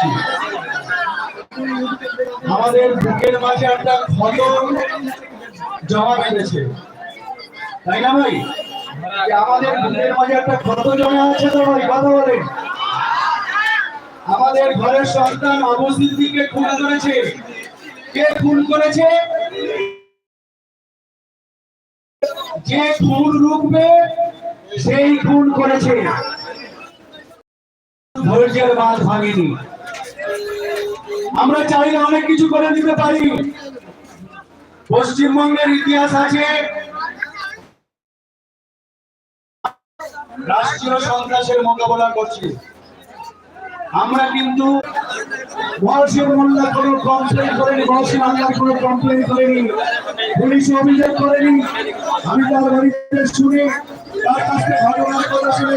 আসছি আমাদের বুকের মাঝে একটা ক্ষত জমা বেঁধেছে। তাই না ভাই? আমাদের বুকের মাঝে একটা ক্ষত জমা আছে তো ভাই, কথা বলেন। আমাদের ঘরের সন্তান সিদ্দিককে খুন করেছে। কে খুন করেছে? যে খুন রুখবে, সেই খুন করেছে। ধৈর্যের বাঁধ ভাঙেনি। আমরা চাইলে অনেক কিছু করে দিতে পারি। পশ্চিমবঙ্গের ইতিহাস আছে। রাষ্ট্রীয় সন্ত্রাসের মোকাবেলা করছি। আমরা কিন্তু কমপ্লেন করেনি অভিযোগ করেনি। শুনে তার কথা শুনে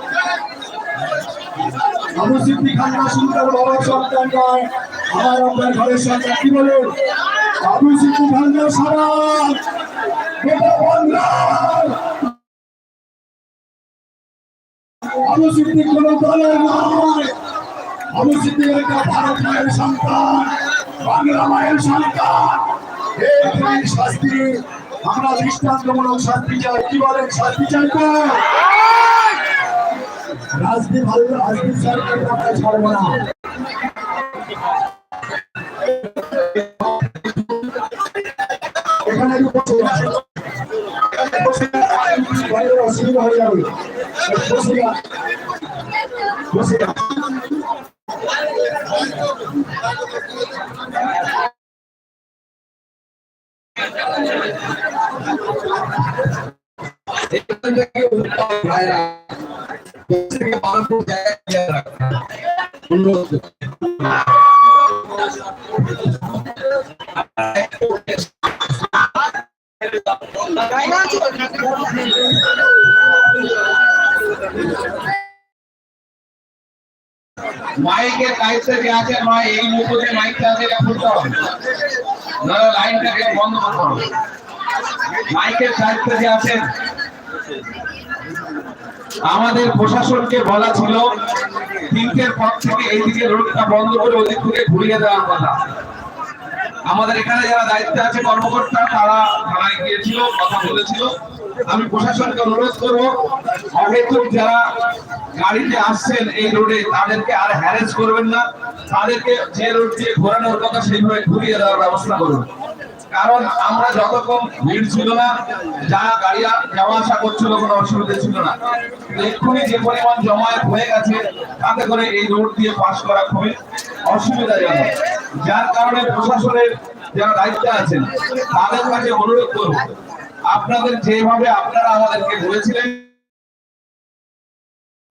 আবু সিদ্দিক মাসুম তার বাবার সন্তান নয়। আমার আপনার ঘরের সন্তান, কি বলে আবু সিদ্দিক গোটা বাংলার আবু সিদ্দিক কোন দলের নয়। আবু সিদ্দিক একটা ভারত মায়ের সন্তান, বাংলা মায়ের সন্তান। এই শাস্তি। আমরা দৃষ্টান্তমূলক শাস্তি চাই। কি বলেন? শাস্তি চাই রাজনীতি ভালো রাজনীতি সরকার আমরা ছাড়বো না এখানে অসুবিধা হয়ে যাবে। থেকে পালনপুর জায়গায় রাখা অনুরোধ করছি। মাইকের দায়িত্বে যে আছে নয় এই মুহূর্তে মাইকটা আছে এটা খুলতে হবে নাহলে লাইনটাকে বন্ধ করতে হবে মাইকের দায়িত্বে যে আছেন আমাদের প্রশাসনকে বলা ছিল, তিনটের পর থেকে এইদিকে রোডটা বন্ধ করে ওদিক থেকে ঘুরিয়ে দেওয়ার কথা। আমাদের এখানে যারা দায়িত্বে আছে কর্মকর্তা, তারা থানায় গিয়েছিল, কথা বলেছিল। আমি প্রশাসনকে অনুরোধ করব, অহেতুক যারা গাড়িতে আসছেন এই রোডে, তাদেরকে আর হ্যারেস করবেন না। তাদেরকে যে রোড দিয়ে ঘোরানোর কথা সেইভাবে ঘুরিয়ে দেওয়ার ব্যবস্থা করুন। কারণ আমরা যতক্ষণ ভিড় ছিল না, যা গাড়ি যাওয়া আসা করছিল কোনো অসুবিধা ছিল না। এক্ষুনি যে পরিমাণ জমায়েত হয়ে গেছে, তাতে করে এই রোড দিয়ে পাস করা খুবই অসুবিধাজনক। যার কারণে প্রশাসনের যারা দায়িত্বে আছেন, তাদের কাছে অনুরোধ করব, আপনাদের যেভাবে আপনারা আমাদেরকে বলেছিলেন